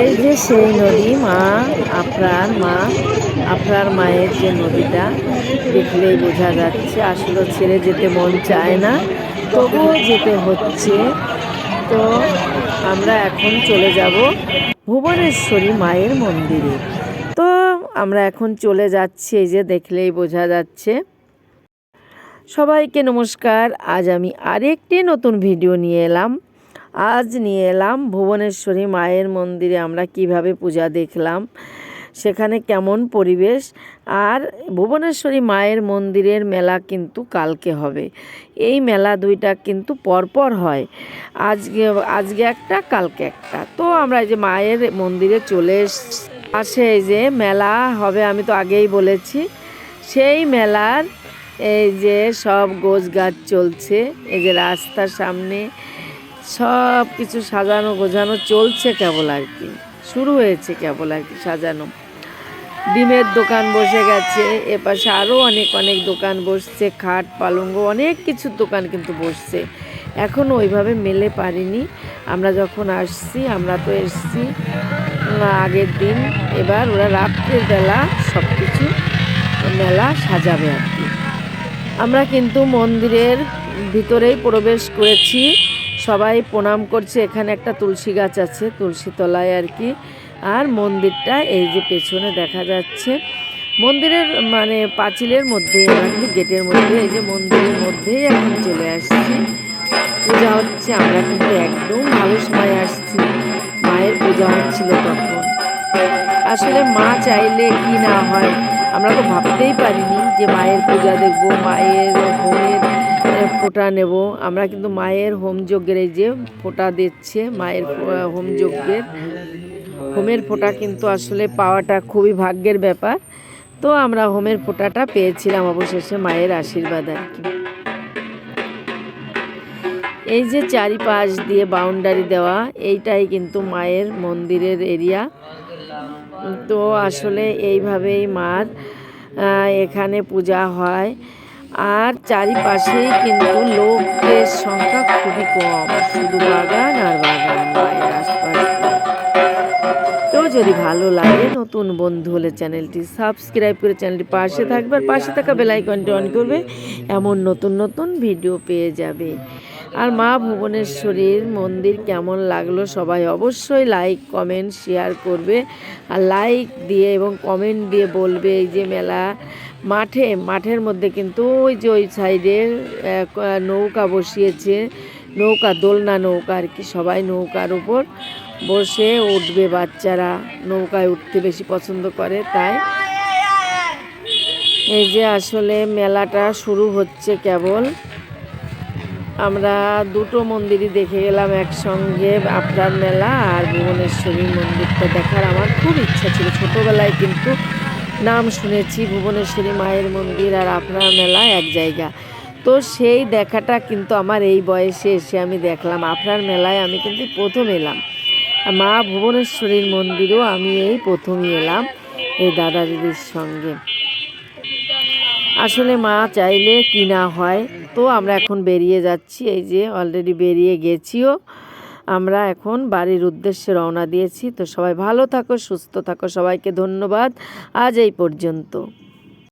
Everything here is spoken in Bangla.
এই যে সেই নদী, মা, আপনার মা, আপনার মায়ের যে নদীটা, দেখলেই বোঝা যাচ্ছে। আসলে ছেড়ে যেতে মন চায় না, তবুও যেতে হচ্ছে। তো আমরা এখন চলে যাব ভুবনেশ্বরী মায়ের মন্দিরে। তো আমরা এখন চলে যাচ্ছি, এই যে দেখলেই বোঝা যাচ্ছে। সবাইকে নমস্কার। আজ আমি আরেকটি নতুন ভিডিও নিয়ে এলাম। আজ নিয়ে এলাম ভুবনেশ্বরী মায়ের মন্দিরে আমরা কীভাবে পূজা দেখলাম, সেখানে কেমন পরিবেশ, আর ভুবনেশ্বরী মায়ের মন্দিরের মেলা কিন্তু কালকে হবে। এই মেলা দুইটা কিন্তু পরপর হয়। আজকে আজকে একটা, কালকে একটা। তো আমরা যে মায়ের মন্দিরে চলে আসে এই যে মেলা হবে আমি তো আগেই বলেছি। সেই মেলার এই যে সব গোছ গাছ চলছে। এই যে রাস্তার সামনে সব কিছু সাজানো গোছানো চলছে কেবল আর কি। শুরু হয়েছে কেবল আর কি সাজানো। ডিমের দোকান বসে গেছে, এপাশে আরও অনেক অনেক দোকান বসছে, খাট, পালঙ্গ, অনেক কিছুর দোকান কিন্তু বসছে। এখনও ওইভাবে মেলে পারিনি। আমরা যখন আসছি, আমরা তো এসছি আগের দিন। এবার ওরা রাত্রের বেলা সব কিছু মেলা সাজাবে আর কি। আমরা কিন্তু মন্দিরের ভিতরেই প্রবেশ করেছি। সবাই প্রণাম করছে। এখানে একটা তুলসী গাছ আছে তুলসী তলায় আর কি। আর মন্দিরটা এই যে পেছনে দেখা যাচ্ছে। মন্দিরের মানে পাঁচিলের মধ্যে আমরা কিন্তু গেটের মধ্যে এই যে মন্দিরের মধ্যেই এখন চলে আসছি। পূজা হচ্ছে আমরা কিন্তু একদম ভালো সময় আসছি। মায়ের পূজা হচ্ছিল তখন। আসলে মা চাইলে কি না হয় আমরা তো ভাবতেই পারিনি যে মায়ের পূজা দেখব মায়ের আহ, ফোঁটা নেব। আমরা কিন্তু মায়ের হোম যজ্ঞের এই যে ফোঁটা দিচ্ছে, মায়ের হোম যজ্ঞের। হোমের ফোঁটা কিন্তু আসলে পাওয়াটা খুবই ভাগ্যের ব্যাপার। তো আমরা হোমের ফোঁটাটা পেয়েছিলাম অবশেষে মায়ের আশীর্বাদ আর কি। এই যে চারিপাশ দিয়ে বাউন্ডারি দেওয়া, এইটাই কিন্তু মায়ের মন্দিরের এরিয়া তো আসলে এইভাবেই মার এখানে পূজা হয়। আর চারিপাশেই কিন্তু লোকের সংখ্যা খুবই কম, শুধু বাগান আর বাগান মায়ের আশপাশে তো যদি ভালো লাগে নতুন বন্ধু হলে চ্যানেলটি সাবস্ক্রাইব করে চ্যানেলটি পাশে থাকবে আর পাশে থাকা বেলাইকনটি অন করবে, এমন নতুন নতুন ভিডিও পেয়ে যাবে। আর মা ভুবনেশ্বরীর মন্দির কেমন লাগল সবাই অবশ্যই লাইক কমেন্ট শেয়ার করবে। আর লাইক দিয়ে এবং কমেন্ট দিয়ে বলবে এই যে মেলা মাঠে, মাঠের মধ্যে কিন্তু ওই যে ওই সাইডে নৌকা বসিয়েছে, নৌকা, দোলনা নৌকা আর কি, সবাই নৌকার উপর বসে উঠবে বাচ্চারা, নৌকায় উঠতে বেশি পছন্দ করে, তাই। এই যে আসলে মেলাটা শুরু হচ্ছে কেবল। আমরা দুটো মন্দিরই দেখে গেলাম একসঙ্গে আপনার মেলা আর ভুবনেশ্বরী মন্দিরটা দেখার আমার খুব ইচ্ছা ছিল। ছোটোবেলায় কিন্তু নাম শুনেছি, ভুবনেশ্বরী মায়ের মন্দির আর আপনার মেলা এক জায়গা। তো সেই দেখাটা কিন্তু আমার এই বয়সে এসে আমি দেখলাম। আপনার মেলায় আমি কিন্তু প্রথম এলাম। মা ভুবনেশ্বরীর মন্দিরেও আমি এই প্রথমই এলাম, এই দাদা দিদির সঙ্গে। আসলে মা চাইলে কি না হয়। তো আমরা এখন বেরিয়ে যাচ্ছি, এই যে অলরেডি বেরিয়ে গেছিও। আমরা এখন বাড়ির উদ্দেশ্যে রওনা দিয়েছি। তো সবাই ভালো থাকো, সুস্থ থাকো, সবাইকে ধন্যবাদ। আজ এই পর্যন্ত।